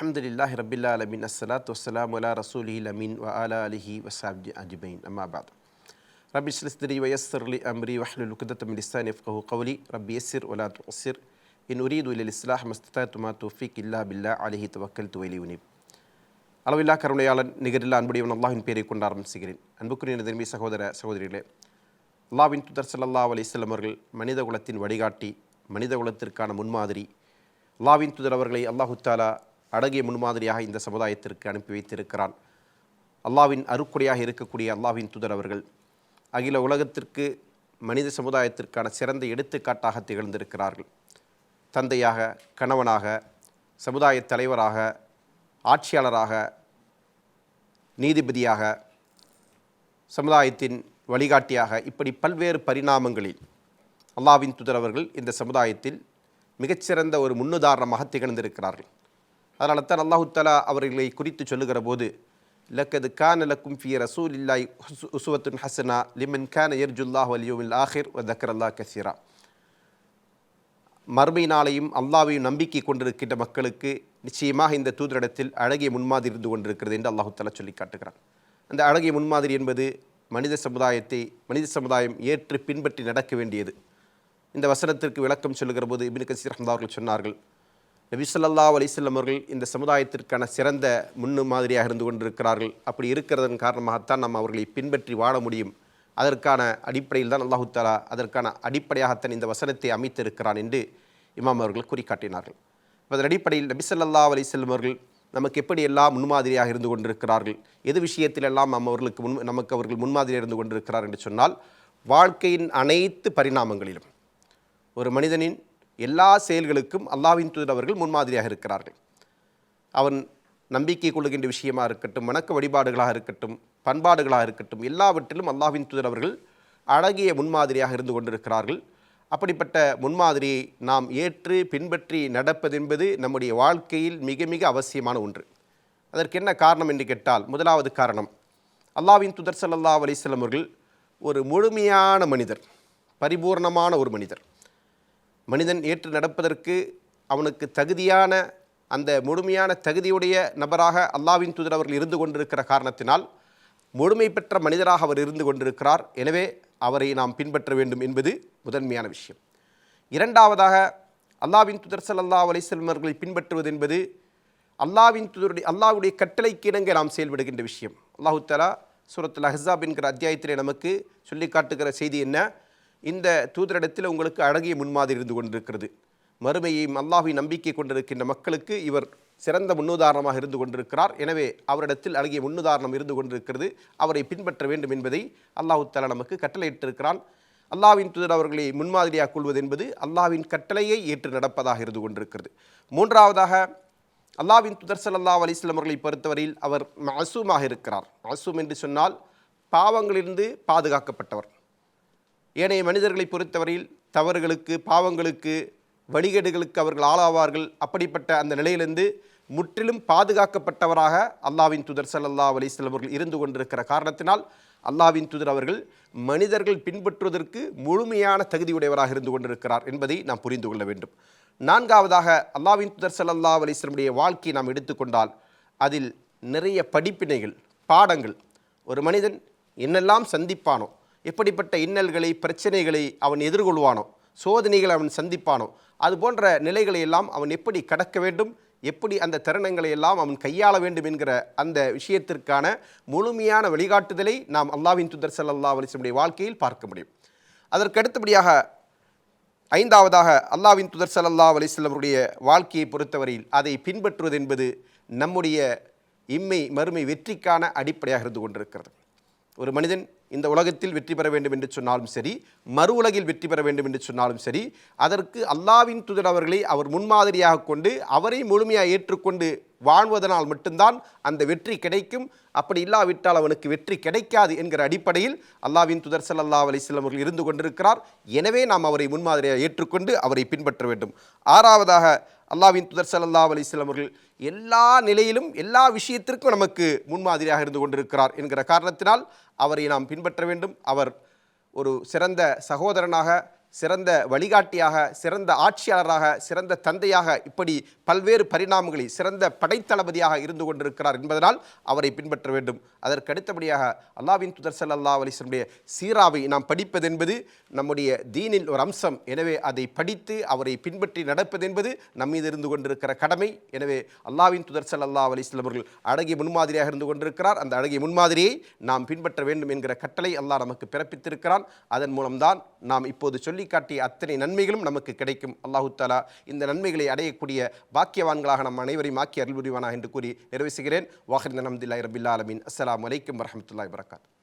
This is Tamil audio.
அலமதுல்லாஹ் ரபில்லா அலமின் அஸ்லாத் வசலாம் அலா ரசூலி அமீன் வ அலா அலிஹி வசாப்ஜி அஜ்மைன் அம்மாபாத் ரபி ஸ்லிஸ்திரி வயஸ்ஸர்லி அம்ரி வஹ்லுல் குதத்தம் லிஸ்தான் லிசானி யஃப்கஹு கவ்லி ரப்பி யஸ்ஸிர் வலா துஸிர் இன் உரீது இலல் இஸ்லாஹ் மஸ்தா துமா தௌஃபீக் இல்லா பில்லா அலிஹி தவக்கல் துவைலி உனிப் அளவில்லா கருணையாளன் நிகரில்லா அன்புடையவன் அல்லாஹின் பேரை கொண்டு ஆரம்பிச்சுகிறேன். அன்புக்குரிய திரும்பி சகோதர சகோதரிகளே அல்லாவின் துதர் சல்லா அலிஸ்லம் அவர்கள் மனித குலத்தின் வழிகாட்டி மனித குலத்திற்கான முன்மாதிரி. அல்லாவின் துதர் அவர்களை அல்லாஹு தாலா அடகிய முன்மாதிரியாக இந்த சமுதாயத்திற்கு அனுப்பி வைத்திருக்கிறான். அல்லாவின் அருக்குடையாக இருக்கக்கூடிய அல்லாவின் துதர் அவர்கள் அகில உலகத்திற்கு மனித சமுதாயத்திற்கான சிறந்த எடுத்துக்காட்டாக திகழ்ந்திருக்கிறார்கள். தந்தையாக கணவனாக சமுதாய தலைவராக ஆட்சியாளராக நீதிபதியாக சமுதாயத்தின் வழிகாட்டியாக இப்படி பல்வேறு பரிணாமங்களில் அல்லாவின் துதரவர்கள் இந்த சமுதாயத்தில் மிகச்சிறந்த ஒரு முன்னுதாரணமாக திகழ்ந்திருக்கிறார்கள். அதனால தான் அல்லாஹுத்தலா அவர்களை குறித்து சொல்லுகிற போது லக்கது கான லக்கும் ஃபி ரசூல் இல்லாய் உசுவத்துன் ஹசனா லிமன் கான எர்ஜுல்லாஹ் அலியோமில் ஆஹிர் வ தக்கர் கசீரா. மறுமை நாளையும் அல்லாவையும் நம்பிக்கை கொண்டிருக்கின்ற மக்களுக்கு நிச்சயமாக இந்த தூதரிடத்தில் அழகிய முன்மாதிரி இருந்து கொண்டிருக்கிறது என்று அல்லாஹுத்தலா சொல்லி காட்டுகிறான். அந்த அழகிய முன்மாதிரி என்பது மனித சமுதாயத்தை மனித சமுதாயம் ஏற்று பின்பற்றி நடக்க வேண்டியது. இந்த வசனத்திற்கு விளக்கம் சொல்லுகிற போது இபின் கசீர் அஹமதா அவர்கள் சொன்னார்கள் நபி ஸல்லல்லாஹு அலைஹி அவர்கள் இந்த சமுதாயத்திற்கான சிறந்த முன்னு மாதிரியாக இருந்து கொண்டிருக்கிறார்கள். அப்படி இருக்கிறதன் காரணமாகத்தான் நம்ம அவர்களை பின்பற்றி வாழ முடியும். அதற்கான அடிப்படையில் தான் அல்லாஹு தாலா அதற்கான அடிப்படையாகத்தான் இந்த வசனத்தை அமைத்திருக்கிறான் என்று இமாம் அவர்கள் குறிக்காட்டினார்கள் அதன் அடிப்படையில் நபி ஸல்லல்லாஹு அலைஹி அவர்கள் நமக்கு எப்படி எல்லாம் முன்மாதிரியாக இருந்து கொண்டிருக்கிறார்கள்? எது விஷயத்திலெல்லாம் நம்ம அவர்களுக்கு முன் நமக்கு அவர்கள் முன்மாதிரியாக இருந்து கொண்டிருக்கிறார் என்று சொன்னால் வாழ்க்கையின் அனைத்து பரிணாமங்களிலும் ஒரு மனிதனின் எல்லா செயல்களுக்கும் அல்லாவின் தூதர் அவர்கள் முன்மாதிரியாக இருக்கிறார்கள். அவன் நம்பிக்கை கொள்ளுகின்ற விஷயமாக இருக்கட்டும் வணக்க வழிபாடுகளாக இருக்கட்டும் பண்பாடுகளாக இருக்கட்டும் எல்லாவற்றிலும் அல்லாவின் தூதர் அவர்கள் அழகிய முன்மாதிரியாக இருந்து கொண்டிருக்கிறார்கள். அப்படிப்பட்ட முன்மாதிரியை நாம் ஏற்று பின்பற்றி நடப்பதென்பது நம்முடைய வாழ்க்கையில் மிக மிக அவசியமான ஒன்று. அதற்கு என்ன காரணம் என்று கேட்டால் முதலாவது காரணம் அல்லாவின் துதர் சல்லா அலிஸ்லம் அவர்கள் ஒரு முழுமையான மனிதர் பரிபூர்ணமான ஒரு மனிதர். மனிதன் ஏற்று நடப்பதற்கு அவனுக்கு தகுதியான அந்த முழுமையான தகுதியுடைய நபராக அல்லாவின் தூதர் அவர்கள் இருந்து கொண்டிருக்கிற காரணத்தினால் முழுமை பெற்ற மனிதராக அவர் இருந்து கொண்டிருக்கிறார். எனவே அவரை நாம் பின்பற்ற வேண்டும் என்பது முதன்மையான விஷயம். இரண்டாவதாக அல்லாவின் துதர் சல்லா அலிஸ்லம் அவர்களை பின்பற்றுவது என்பது அல்லாவின் துதருடைய அல்லாவுடைய கட்டளைக்கு இணங்க நாம் செயல்படுகின்ற விஷயம். அல்லாஹு தலா சூரத்துல் அஹ்ஸாப் என்கிற அத்தியாயத்திலே நமக்கு சொல்லி காட்டுகிற செய்தி என்ன? இந்த தூதரிடத்தில் உங்களுக்கு அழகிய முன்மாதிரி இருந்து கொண்டிருக்கிறது. மறுமையையும் அல்லாஹை நம்பிக்கை கொண்டிருக்கின்ற மக்களுக்கு இவர் சிறந்த முன்னுதாரணமாக இருந்து கொண்டிருக்கிறார். எனவே அவரிடத்தில் அழகிய முன்னுதாரணம் இருந்து கொண்டிருக்கிறது. அவரை பின்பற்ற வேண்டும் என்பதை அல்லாஹு தாலா நமக்கு கட்டளையிட்டிருக்கிறான். அல்லாவின் தூதர் அவர்களை முன்மாதிரியாக கொள்வது என்பது அல்லாவின் கட்டளையை ஏற்று நடப்பதாக இருந்து கொண்டிருக்கிறது. மூன்றாவதாக அல்லாவின் துதர் சல்லா அலிஸ்லம் அவர்களை பொறுத்தவரையில் அவர் மசூமாக இருக்கிறார். மசூம் என்று சொன்னால் பாவங்களிலிருந்து பாதுகாக்கப்பட்டவர். ஏனைய மனிதர்களை பொறுத்தவரையில் தவறுகளுக்கு பாவங்களுக்கு வழிகேடுகளுக்கு அவர்கள் ஆளாவார்கள். அப்படிப்பட்ட அந்த நிலையிலிருந்து முற்றிலும் பாதுகாக்கப்பட்டவராக அல்லாவின் துதர் சல்லா அலிஸ்லம் அவர்கள் இருந்து கொண்டிருக்கிற காரணத்தினால் அல்லாவின் துதர் அவர்கள் மனிதர்கள் பின்பற்றுவதற்கு முழுமையான தகுதியுடையவராக இருந்து கொண்டிருக்கிறார் என்பதை நாம் புரிந்து கொள்ள வேண்டும். நான்காவதாக அல்லாவின் துதர் சல்லா அலிஸ்லமுடைய வாழ்க்கையை நாம் எடுத்துக்கொண்டால் அதில் நிறைய படிப்பினைகள் பாடங்கள். ஒரு மனிதன் என்னெல்லாம் சந்திப்பானோ எப்படிப்பட்ட இன்னல்களை பிரச்சனைகளை அவன் எதிர்கொள்வானோ சோதனைகளை அவன் சந்திப்பானோ அது போன்ற நிலைகளை எல்லாம் அவன் எப்படி கடக்க வேண்டும் எப்படி அந்த தருணங்களை எல்லாம் அவன் கையாள வேண்டும் என்கிற அந்த விஷயத்திற்கான முழுமையான வழிகாட்டுதலை நாம் அல்லாவின் துதர் சல்லா அலிசனுடைய வாழ்க்கையில் பார்க்க முடியும். அதற்கு அடுத்தபடியாக ஐந்தாவதாக அல்லாவின் துதர் சல்லா அலிஸ்லவருடைய வாழ்க்கையை பொறுத்தவரையில் அதை பின்பற்றுவது என்பது நம்முடைய இம்மை மறுமை வெற்றிக்கான அடிப்படையாக இருந்து கொண்டிருக்கிறது. ஒரு மனிதன் இந்த உலகத்தில் வெற்றி பெற வேண்டும் என்று சொன்னாலும் சரி மறு உலகில் வெற்றி பெற வேண்டும் என்று சொன்னாலும் சரி அதற்கு அல்லாவின் துதர் அவர்களை அவர் முன்மாதிரியாக கொண்டு அவரை முழுமையாக ஏற்றுக்கொண்டு வாழ்வதனால் மட்டும்தான் அந்த வெற்றி கிடைக்கும். அப்படி இல்லாவிட்டால் அவனுக்கு வெற்றி கிடைக்காது என்கிற அடிப்படையில் அல்லாவின் துதர் சல்லா அலிஸ்லம் அவர்கள் இருந்து கொண்டிருக்கிறார். எனவே நாம் அவரை முன்மாதிரியாக ஏற்றுக்கொண்டு அவரை பின்பற்ற வேண்டும். ஆறாவதாக அல்லாவின் துதர் சல்லா அலிஸ்லாம் அவர்கள் எல்லா நிலையிலும் எல்லா விஷயத்திற்கும் நமக்கு முன்மாதிரியாக இருந்து கொண்டிருக்கிறார் என்கிற காரணத்தினால் அவரை நாம் பின்பற்ற வேண்டும். அவர் ஒரு சிறந்த சகோதரனாக சிறந்த வழிகாட்டியாக சிறந்த ஆட்சியாளராக சிறந்த தந்தையாக இப்படி பல்வேறு பரிணாமங்களில் சிறந்த படைத்தளபதியாக இருந்து கொண்டிருக்கிறார் என்பதனால் அவரை பின்பற்ற வேண்டும். அதற்கு அடுத்தபடியாக அல்லாவின் துதர் சல்லா அலிஸ்லமுடைய சீராவை நாம் படிப்பது என்பது நம்முடைய தீனில் ஒரு அம்சம். எனவே அதை படித்து அவரை பின்பற்றி நடப்பது என்பது நம்மீது இருந்து கொண்டிருக்கிற கடமை. எனவே அல்லாவின் துதர் சல்லா அலிஸ்லம் அவர்கள் அழகிய முன்மாதிரியாக இருந்து கொண்டிருக்கிறார். அந்த அழகிய முன்மாதிரியை நாம் பின்பற்ற வேண்டும் என்கிற கட்டளை அல்லாஹ் நமக்கு பிறப்பித்திருக்கிறான். அதன் மூலம்தான் நாம் இப்போது சொல்லி காட்டிய அத்தனை நன்மைகளும் நமக்கு கிடைக்கும். அல்லாஹு தாலா இந்த நன்மைகளை அடையக்கூடிய பாக்கியவான்களாக நம் அனைவரையும் ஆக்கி அருள் புரிவானா என்று கூறி நிறைவு செய்கிறேன். வாஹிர் நம்தில்லாய் ரபில்லா அலமின் அஸ்லாம் அலைக்கும் வரமத்துல்லாய் வரகாத்